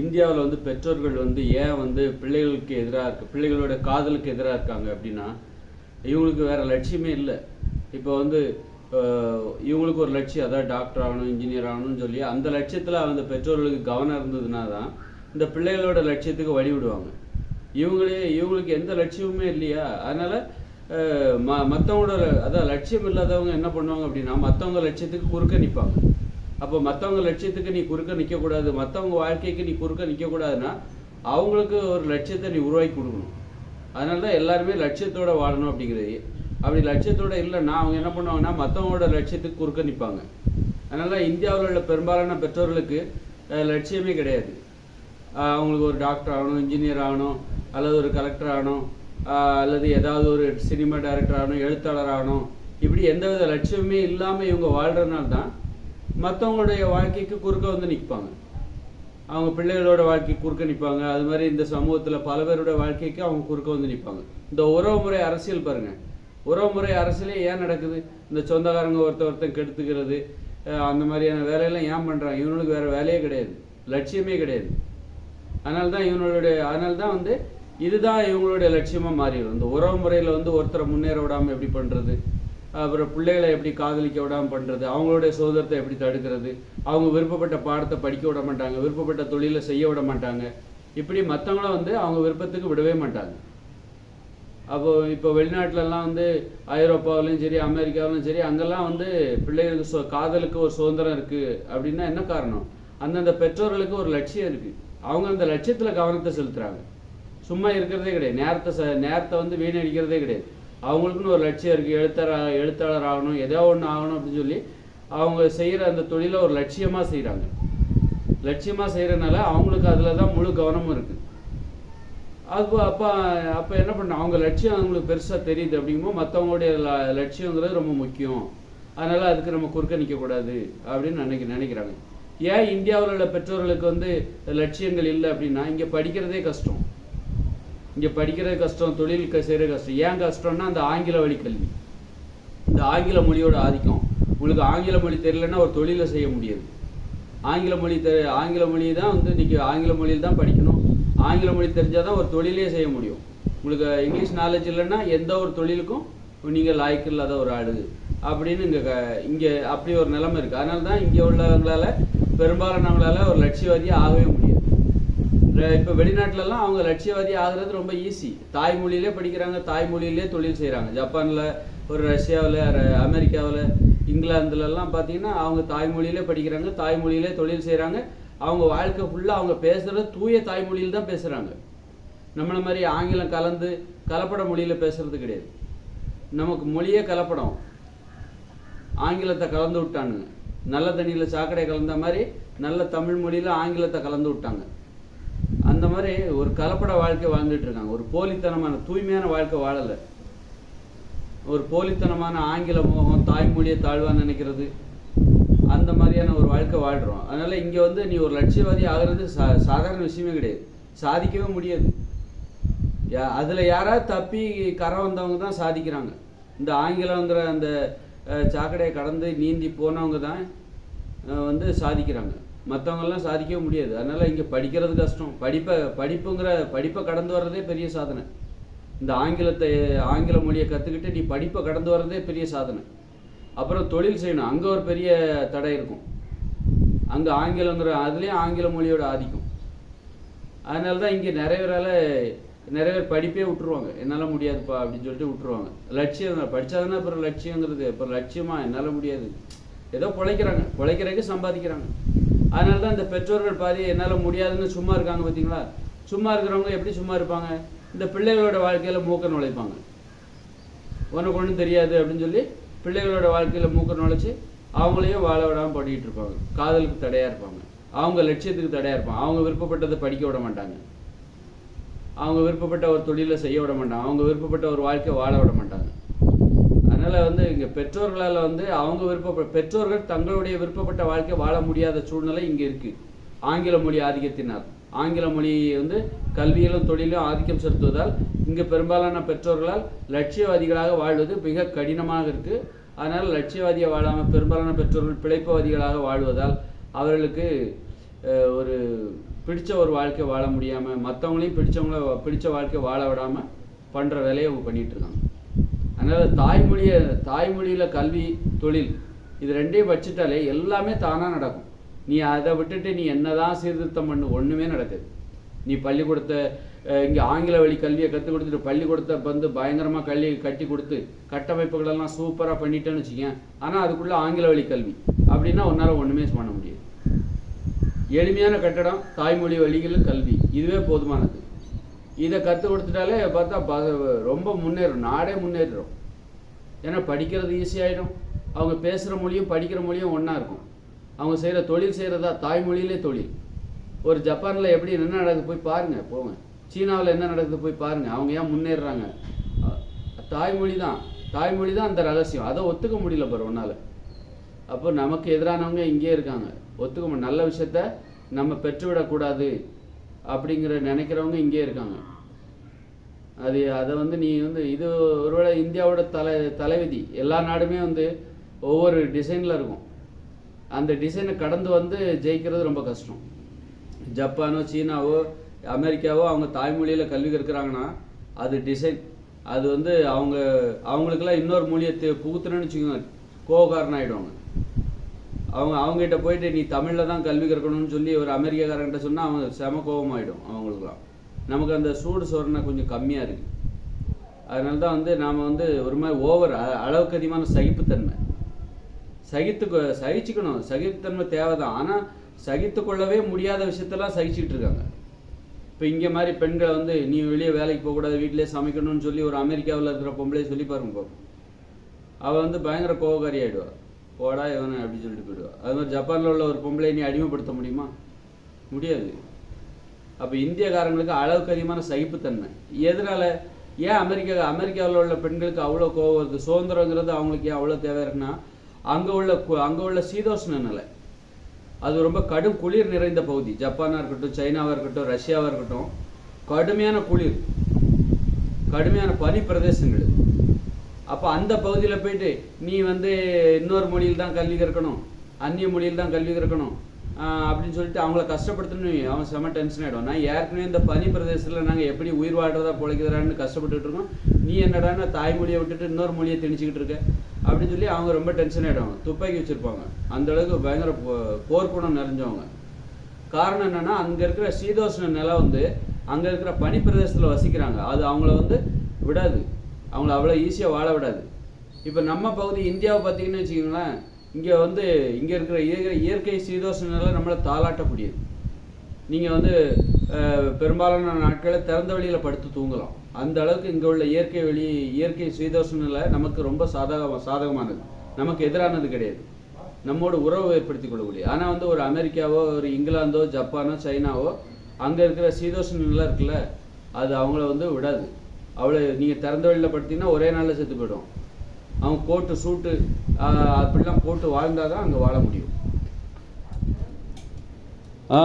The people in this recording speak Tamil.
இந்தியாவில் வந்து பெற்றோர்கள் வந்து ஏன் வந்து பிள்ளைகளுக்கு எதிராக இருக்கு பிள்ளைகளோட காதலுக்கு எதிராக இருக்காங்க அப்படின்னா இவங்களுக்கு வேற லட்சியமே இல்லை. இப்போ வந்து இவங்களுக்கு ஒரு லட்சியம் அதாவது டாக்டர் ஆகணும் இன்ஜினியர் ஆகணும்னு சொல்லி அந்த லட்சியத்தில் அந்த பெற்றோர்களுக்கு கவனம் இருந்ததுன்னா தான் இந்த பிள்ளைகளோட லட்சியத்துக்கு வழி விடுவாங்க. இவங்களே இவங்களுக்கு எந்த லட்சியமுமே இல்லையா? அதனால் ம மற்றவங்களோட அதான் லட்சியம் இல்லாதவங்க என்ன பண்ணுவாங்க அப்படின்னா மற்றவங்க லட்சியத்துக்கு குறுக்க நிற்பாங்க அப்போ மற்றவங்க லட்சியத்துக்கு நீ குறுக்க நிற்கக்கூடாது மற்றவங்க வாழ்க்கைக்கு நீ குறுக்க நிற்கக்கூடாதுன்னா அவங்களுக்கு ஒரு லட்சியத்தை நீ உருவாக்கி கொடுக்கணும். அதனால தான் எல்லாருமே லட்சியத்தோட வாழணும் அப்படிங்கிறது. அப்படி லட்சியத்தோட இல்லைன்னா அவங்க என்ன பண்ணுவாங்கன்னா மற்றவங்களோட லட்சியத்துக்கு குறுக்க நிற்பாங்க அதனால இந்தியாவில் உள்ள பெரும்பாலான பெற்றோர்களுக்கு லட்சியமே கிடையாது. அவங்களுக்கு ஒரு டாக்டர் ஆகணும் இன்ஜினியர் ஆகணும் அல்லது ஒரு கலெக்டர் ஆகணும் அல்லது ஏதாவது ஒரு சினிமா டைரக்டர் ஆகணும் எழுத்தாளர் ஆகணும். இப்படி எந்தவித லட்சியமே இல்லாமல் இவங்க வாழ்கிறதுனால தான் மற்றவங்களுடைய வாழ்க்கைக்கு குறுக்க வந்து நிற்பாங்க. அவங்க பிள்ளைகளோட வாழ்க்கைக்கு குறுக்க நிற்பாங்க. அது மாதிரி இந்த சமூகத்தில் பல பேரோட வாழ்க்கைக்கு அவங்க குறுக்க வந்து நிற்பாங்க. இந்த உறவு முறை அரசியல் பாருங்க. உறவு முறை அரசியலே ஏன் நடக்குது? இந்த சொந்தக்காரங்க ஒருத்த ஒருத்தன் கெடுத்துக்கிறது அந்த மாதிரியான வேலையெல்லாம் ஏன் பண்ணுறாங்க இவனுக்கு வேற வேலையே கிடையாது. லட்சியமே கிடையாது. அதனால தான் இவங்களுடைய அதனால தான் வந்து இதுதான் இவங்களுடைய லட்சியமாக மாறிடும். இந்த உறவு முறையில் வந்து ஒருத்தரை முன்னேற விடாமல் எப்படி பண்ணுறது அப்புறம் பிள்ளைகளை எப்படி காதலிக்க விடாமல் பண்ணுறது அவங்களுடைய சுதந்திரத்தை எப்படி தடுக்கிறது? அவங்க விருப்பப்பட்ட பாடத்தை படிக்க விட மாட்டாங்க விருப்பப்பட்ட தொழிலை செய்ய விட மாட்டாங்க. இப்படி மற்றவங்கள வந்து அவங்க விருப்பத்துக்கு விடவே மாட்டாங்க. அப்போ இப்போ வெளிநாட்டிலலாம் வந்து ஐரோப்பாவிலையும் சரி அமெரிக்காவிலும் சரி அங்கெல்லாம் வந்து பிள்ளைகளுக்கு சு காதலுக்கு ஒரு சுதந்திரம் இருக்குது அப்படின்னா என்ன காரணம்? அந்தந்த பெற்றோர்களுக்கு ஒரு லட்சியம் இருக்குது அவங்க அந்த லட்சியத்தில் கவனத்தை செலுத்துகிறாங்க சும்மா இருக்கிறதே கிடையாது. நேரத்தை ச நேரத்தை வந்து வீணடிக்கிறதே கிடையாது. அவங்களுக்குன்னு ஒரு லட்சியம் இருக்குது எழுத்தாளர் எழுத்தாளர் ஆகணும் ஏதோ ஒன்று ஆகணும் அப்படின்னு சொல்லி அவங்க செய்கிற அந்த தொழிலை ஒரு லட்சியமாக செய்கிறாங்க லட்சியமாக செய்கிறனால அவங்களுக்கு அதில் தான் முழு கவனமும் இருக்குது அப்போ அப்போ அப்போ என்ன பண்ண அவங்க லட்சியம் அவங்களுக்கு பெருசாக தெரியுது அப்படிங்கும்போது மற்றவங்களுடைய ல- லட்சியங்கிறது ரொம்ப முக்கியம். அதனால் அதுக்கு நம்ம குறுக்க நிற்கக்கூடாது அப்படின்னு நினைக்க நினைக்கிறாங்க. ஏன் இந்தியாவில் உள்ள பெற்றோர்களுக்கு வந்து லட்சியங்கள் இல்லை அப்படின்னா இங்கே படிக்கிறதே கஷ்டம். இங்கே படிக்கிறது கஷ்டம் தொழில் செய்கிற கஷ்டம். ஏன் கஷ்டம்னா அந்த ஆங்கில வழி கல்வி. இந்த ஆங்கில மொழியோட ஆதிக்கம். உங்களுக்கு ஆங்கில மொழி தெரியலன்னா ஒரு தொழிலை செய்ய முடியாது. ஆங்கில மொழி தெ ஆங்கில மொழி தான் வந்து இன்றைக்கி ஆங்கில மொழியில் தான் படிக்கணும். ஆங்கில மொழி தெரிஞ்சால் தான் ஒரு தொழிலே செய்ய முடியும். உங்களுக்கு இங்கிலீஷ் நாலேஜ் இல்லைன்னா எந்த ஒரு தொழிலுக்கும் நீங்கள் லாய்க்கு இல்லாத ஒரு ஆடு அப்படின்னு இங்கே இங்கே அப்படி ஒரு நிலைமை இருக்குது அதனால தான் இங்கே உள்ளவங்களால் பெரும்பாலானவங்களால ஒரு லட்சியவாதியாக ஆகவே முடியாது. இப்போ வெளிநாட்டிலலாம் அவங்க லட்சியவாதி ஆகிறது ரொம்ப ஈஸி தாய்மொழியிலே படிக்கிறாங்க தாய்மொழியிலே தொழில் செய்கிறாங்க ஜப்பானில் ஒரு ரஷ்யாவில் அமெரிக்காவில் இங்கிலாந்துலலாம் பார்த்தீங்கன்னா அவங்க தாய்மொழியிலே படிக்கிறாங்க தாய்மொழியிலே தொழில் செய்கிறாங்க அவங்க வாழ்க்கை ஃபுல்லாக அவங்க பேசுகிறது தூய தாய்மொழியில் தான் பேசுகிறாங்க நம்மளை மாதிரி ஆங்கிலம் கலந்து கலப்பட மொழியில் பேசுகிறது கிடையாது. நமக்கு மொழியே கலப்படம். ஆங்கிலத்தை கலந்து விட்டானுங்க. நல்ல தண்ணியில் சாக்கடை கலந்த மாதிரி நல்ல தமிழ் மொழியில் ஆங்கிலத்தை கலந்து விட்டாங்க. அந்த மாதிரி ஒரு கலப்பட வாழ்க்கை வாழ்ந்துட்டு இருக்காங்க. ஒரு போலித்தனமான தூய்மையான வாழ்க்கை வாழலை. ஒரு போலித்தனமான ஆங்கில மோகம் தாய்மொழியை தாழ்வாக நினைக்கிறது. அந்த மாதிரியான ஒரு வாழ்க்கை வாழ்கிறோம் அதனால இங்கே வந்து நீ ஒரு லட்சியவாதி ஆகிறது சா சாதாரண விஷயமே கிடையாது. சாதிக்கவே முடியாது. யா அதில் யாராவது தப்பி கரை வந்தவங்க தான் சாதிக்கிறாங்க. இந்த ஆங்கிலங்கிற அந்த சாக்கடையை கடந்து நீந்தி போனவங்க தான் வந்து சாதிக்கிறாங்க. மற்றவங்கெல்லாம் சாதிக்கவே முடியாது. அதனால் இங்கே படிக்கிறது கஷ்டம். படிப்பை படிப்புங்கிற படிப்பை கடந்து வர்றதே பெரிய சாதனை. இந்த ஆங்கிலத்தை ஆங்கில மொழியை கற்றுக்கிட்டு நீ படிப்பை கடந்து வர்றதே பெரிய சாதனை. அப்புறம் தொழில் செய்யணும். அங்கே ஒரு பெரிய தடை இருக்கும். அங்கே ஆங்கிலங்கிற அதுலேயும் ஆங்கில மொழியோட ஆதிக்கம். அதனால தான் இங்கே நிறைய பேரால நிறைய பேர் படிப்பே விட்டுருவாங்க. என்னால் முடியாதுப்பா அப்படின்னு சொல்லிட்டு விட்டுருவாங்க. லட்சியம் படித்தாதானே அப்புறம் லட்சியங்கிறது. அப்புறம் லட்சியமா என்னால் முடியாது. ஏதோ பிழைக்கிறாங்க. பிழைக்கிறதுக்கு சம்பாதிக்கிறாங்க. அதனால தான் இந்த பெற்றோர்கள் பாதி என்னால் முடியாதுன்னு சும்மா இருக்காங்க பார்த்தீங்களா சும்மா இருக்கிறவங்க எப்படி சும்மா இருப்பாங்க? இந்த பிள்ளைகளோட வாழ்க்கையில் மூக்க நுழைப்பாங்க. உனக்கு ஒன்றும் தெரியாது அப்படின்னு சொல்லி பிள்ளைகளோட வாழ்க்கையில் மூக்க நுழைச்சி அவங்களையும் வாழ விடாமல் படிக்கிட்டு இருப்பாங்க. காதலுக்கு தடையாக இருப்பாங்க. அவங்க லட்சியத்துக்கு தடையாக இருப்பாங்க. அவங்க விருப்பப்பட்டதை படிக்க விட மாட்டாங்க. அவங்க விருப்பப்பட்ட ஒரு தொழிலை செய்ய விட மாட்டாங்க. அவங்க விருப்பப்பட்ட ஒரு வாழ்க்கை வாழ விட மாட்டாங்க. அதனால வந்து இங்கே பெற்றோர்களால் வந்து அவங்க விருப்ப பெற்றோர்கள் தங்களுடைய விருப்பப்பட்ட வாழ்க்கை வாழ முடியாத சூழ்நிலை இங்கே இருக்குது ஆங்கில மொழி ஆதிக்கத்தினால். ஆங்கில மொழி வந்து கல்வியிலும் தொழிலும் ஆதிக்கம் செலுத்துவதால் இங்கே பெரும்பாலான பெற்றோர்களால் லட்சியவாதிகளாக வாழ்வது மிக கடினமாக இருக்குது அதனால் லட்சியவாதியை வாழாமல் பெரும்பாலான பெற்றோர்கள் பிழைப்பவாதிகளாக வாழ்வதால் அவர்களுக்கு ஒரு பிடிச்ச ஒரு வாழ்க்கை வாழ முடியாமல் மற்றவங்களையும் பிடிச்சவங்கள பிடிச்ச வாழ்க்கை வாழ விடாமல் பண்ணுற வேலையை அவங்க பண்ணிட்டு இருக்காங்க. அதனால் தாய்மொழியை தாய்மொழியில் கல்வி தொழில் இது ரெண்டையும் வச்சுட்டாலே எல்லாமே தானாக நடக்கும். நீ அதை விட்டுட்டு நீ என்ன தான் சீர்திருத்தம் பண்ணு ஒன்றுமே நடக்காது. நீ பள்ளிக்கூடத்தை இங்கே ஆங்கில வழி கல்வியை கற்றுக் கொடுத்துட்டு பள்ளிக்கூடத்தை வந்து பயங்கரமாக கல்வி கட்டி கொடுத்து கட்டமைப்புகளெல்லாம் சூப்பராக பண்ணிட்டேன்னு வச்சுக்கேன் ஆனால் அதுக்குள்ளே ஆங்கில வழி கல்வி. அப்படின்னா உன்னால் ஒன்றுமே பண்ண முடியாது. எளிமையான கட்டடம் தாய்மொழி வழிகளில் கல்வி. இதுவே போதுமானது. இதை கற்றுக் கொடுத்துட்டாலே பார்த்தா ப- ரொம்ப முன்னேறும். நாடே முன்னேறிடும். ஏன்னா படிக்கிறது ஈஸியாகிடும் அவங்க பேசுகிற மொழியும் படிக்கிற மொழியும் ஒன்றா இருக்கும். அவங்க செய்கிற தொழில் செய்கிறதா தாய்மொழியிலே தொழில். ஒரு ஜப்பானில் எப்படி என்ன நடக்குது போய் பாருங்கள் போங்க. சீனாவில் என்ன நடக்குது போய் பாருங்கள் அவங்க ஏன் முன்னேறுறாங்க? தாய்மொழி தான் தாய்மொழி தான் அந்த ரகசியம். அதை ஒத்துக்க முடியல பாரு உன்னால். அப்போ நமக்கு எதிரானவங்க இங்கே இருக்காங்க. ஒத்துக்க நல்ல விஷயத்த நம்ம பெற்றுவிடக்கூடாது. அப்படிங்கிற நினைக்கிறவங்க இங்கே இருக்காங்க. அது அதை வந்து நீ வந்து இது ஒருவேளை இந்தியாவோட தலை தலைவிதி. எல்லா நாடுமே வந்து ஒவ்வொரு டிசைனில் இருக்கும். அந்த டிசைனை கடந்து வந்து ஜெயிக்கிறது ரொம்ப கஷ்டம். ஜப்பானோ சீனாவோ அமெரிக்காவோ அவங்க தாய்மொழியில் கல்வி கற்கிறாங்கன்னா அது டிசைன் அது வந்து அவங்க அவங்களுக்கெல்லாம் இன்னொரு மொழியை தெ- வச்சுக்கோங்க. கோகாரன் ஆகிடுவாங்க அவங்க அவங்ககிட்ட போயிட்டு நீ தமிழில் தான் கல்வி கற்கணும்னு சொல்லி ஒரு அமெரிக்காக்காரங்கிட்ட சொன்னால் அவங்க செம கோபமாயிடும் அவங்களுக்குலாம் நமக்கு அந்த சூடு சோறுனா கொஞ்சம் கம்மியாக இருக்குது அதனால தான் வந்து நாம் வந்து ஒரு மாதிரி ஓவர் அளவுக்கு அதிகமான சகிப்புத்தன்மை. சகித்து சகிச்சுக்கணும். சகிப்புத்தன்மை தேவை தான் ஆனால் சகித்து கொள்ளவே முடியாத விஷயத்தெல்லாம் சகிச்சுட்டு இருக்காங்க. இப்போ இங்கே மாதிரி பெண்களை வந்து நீ வெளியே வேலைக்கு போகக்கூடாது வீட்டிலே சமைக்கணும்னு சொல்லி ஒரு அமெரிக்காவில் இருக்கிற பொம்பளை சொல்லி பாருங்க அவள் வந்து பயங்கர கோபக்காரி ஆகிடுவாள் போடா இவனை அப்படின்னு சொல்லிட்டு போயிடுவா. அது மாதிரி ஜப்பானில் உள்ள ஒரு பொம்பளை நீ அடிமைப்படுத்த முடியுமா? முடியாது. அப்போ இந்தியக்காரங்களுக்கு அளவுக்கு அதிகமான சகிப்புத்தன்மை. எதனால்? ஏன் அமெரிக்கா அமெரிக்காவில் உள்ள பெண்களுக்கு அவ்வளோ கோவம் இருக்குது சுதந்திரங்கிறது அவங்களுக்கு ஏன் அவ்வளோ தேவை இருக்குன்னா அங்கே உள்ள கு- அங்கே உள்ள சீதோஷ்ண நிலை. அது ரொம்ப கடும் குளிர் நிறைந்த பகுதி. ஜப்பானாக இருக்கட்டும் சைனாவாக இருக்கட்டும் ரஷ்யாவாக இருக்கட்டும் கடுமையான குளிர் கடுமையான பனி பிரதேசங்கள் அப்போ அந்த பகுதியில் போயிட்டு நீ வந்து இன்னொரு மொழியில் தான் கல்வி கற்கணும் அந்நிய மொழியில் தான் கல்வி கற்கணும் அப்படின்னு சொல்லிட்டு அவங்கள கஷ்டப்படுத்தணும் அவன் செம டென்ஷன் ஆகிடும் நான் ஏற்கனவே இந்த பனி பிரதேசத்தில் நாங்கள் எப்படி உயிர் வாழ்றதா பிழைக்கிறான்னு கஷ்டப்பட்டுட்டு இருக்கோம். நீ என்னடானா தாய்மொழியை விட்டுட்டு இன்னொரு மொழியை திணிச்சிக்கிட்டு இருக்க? அப்படின்னு சொல்லி அவங்க ரொம்ப டென்ஷன் ஆகிடும் துப்பாக்கி வச்சுருப்பாங்க. அந்த அளவுக்கு பயங்கர போ- போர்க்குணம் நிறைஞ்சவங்க. காரணம் என்னென்னா அங்கே இருக்கிற சீதோஷ்ண நிலை வந்து அங்கே இருக்கிற பனி பிரதேசத்தில் வசிக்கிறாங்க. அது அவங்கள வந்து விடாது. அவங்கள அவ்வளோ ஈஸியாக வாழ விடாது. இப்போ நம்ம பகுதி இந்தியாவை பார்த்தீங்கன்னு வச்சுக்கோங்களேன் இங்கே வந்து இங்கே இருக்கிற இயற்கை இயற்கை சீதோஷ்ண நிலை நம்மளை தாளாட்டக்கூடியது. நீங்கள் வந்து பெரும்பாலான நாட்களை திறந்த வெளியில் படுத்து தூங்கலாம். அந்த அளவுக்கு இங்கே உள்ள இயற்கை வெளி இயற்கை சீதோஷ்ண நிலை நமக்கு ரொம்ப சாதக சாதகமானது. நமக்கு எதிரானது கிடையாது. நம்மோட உறவு ஏற்படுத்திக் கொள்ளக்கூடிய. ஆனால் வந்து ஒரு அமெரிக்காவோ ஒரு இங்கிலாந்தோ ஜப்பானோ சைனாவோ அங்கே இருக்கிற சீதோஷ்ண இருக்குல்ல அது அவங்கள வந்து விடாது. அவ்வளோ நீங்கள் திறந்த வழியில் படுத்தீங்கன்னா ஒரே நாளில் செத்து போயிடும். அவன் கோட்டு சூட்டு அப்படிலாம் போட்டு வாழ்ந்தாதான் அங்கே வாழ முடியும். ஆ.